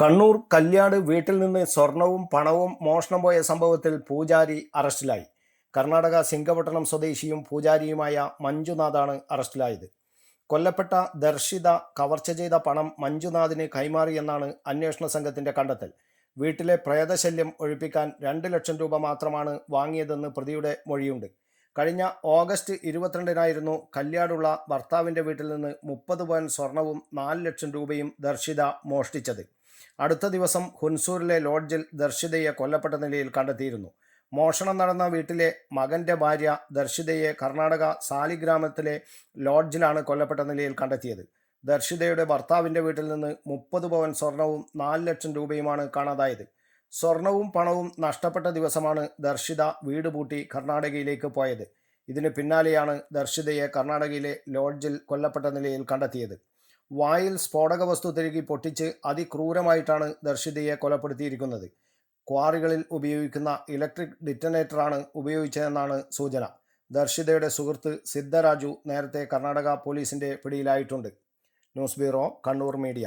കണ്ണൂർ കല്യാട് വീട്ടിൽ നിന്ന് സ്വർണവും പണവും മോഷണം പോയ സംഭവത്തിൽ പൂജാരി അറസ്റ്റിലായി. കർണാടക സിംഗപട്ടണം സ്വദേശിയും പൂജാരിയുമായ മഞ്ജുനാഥാണ് അറസ്റ്റിലായത്. കൊല്ലപ്പെട്ട ദർശിത കവർച്ച ചെയ്ത പണം മഞ്ജുനാഥിന് കൈമാറിയെന്നാണ് അന്വേഷണ സംഘത്തിന്റെ കണ്ടെത്തൽ. വീട്ടിലെ പ്രേതശല്യം ഒഴിപ്പിക്കാൻ രണ്ട് ലക്ഷം രൂപ മാത്രമാണ് വാങ്ങിയതെന്ന് പ്രതിയുടെ മൊഴിയുണ്ട്. കഴിഞ്ഞ ഓഗസ്റ്റ് ഇരുപത്തിരണ്ടിനായിരുന്നു കല്യാടുള്ള ഭർത്താവിന്റെ വീട്ടിൽ നിന്ന് മുപ്പത് പവൻ സ്വർണവും നാല് ലക്ഷം രൂപയും ദർശിത മോഷ്ടിച്ചത്. അടുത്ത ദിവസം ഹുൻസൂരിലെ ലോഡ്ജിൽ ദർശിതയെ കൊല്ലപ്പെട്ട നിലയിൽ കണ്ടെത്തിയിരുന്നു. മോഷണം നടന്ന വീട്ടിലെ മകന്റെ ഭാര്യ ദർശിതയെ കർണാടക സാലിഗ്രാമത്തിലെ ലോഡ്ജിലാണ് കൊല്ലപ്പെട്ട നിലയിൽ കണ്ടെത്തിയത്. ദർശിതയുടെ ഭർത്താവിന്റെ വീട്ടിൽ നിന്ന് മുപ്പത് പവൻ സ്വർണവും നാല് ലക്ഷം രൂപയുമാണ് കാണാതായത്. സ്വർണവും പണവും നഷ്ടപ്പെട്ട ദിവസമാണ് ദർശിത വീട് പൂട്ടി കർണാടകയിലേക്ക് പോയത്. ഇതിന് പിന്നാലെയാണ് ദർശിതയെ കർണാടകയിലെ ലോഡ്ജിൽ കൊല്ലപ്പെട്ട നിലയിൽ കണ്ടെത്തിയത്. വായിൽ സ്ഫോടക വസ്തു തിരുകി പൊട്ടിച്ച് അതിക്രൂരമായിട്ടാണ് ദർശിതയെ കൊലപ്പെടുത്തിയിരിക്കുന്നത്. ക്വാറികളിൽ ഉപയോഗിക്കുന്ന ഇലക്ട്രിക് ഡിറ്റനേറ്ററാണ് ഉപയോഗിച്ചതെന്നാണ് സൂചന. ദർശിതയുടെ സുഹൃത്ത് സിദ്ധരാജു നേരത്തെ കർണാടക പോലീസിന്റെ പിടിയിലായിട്ടുണ്ട്. News bureau Kannur media.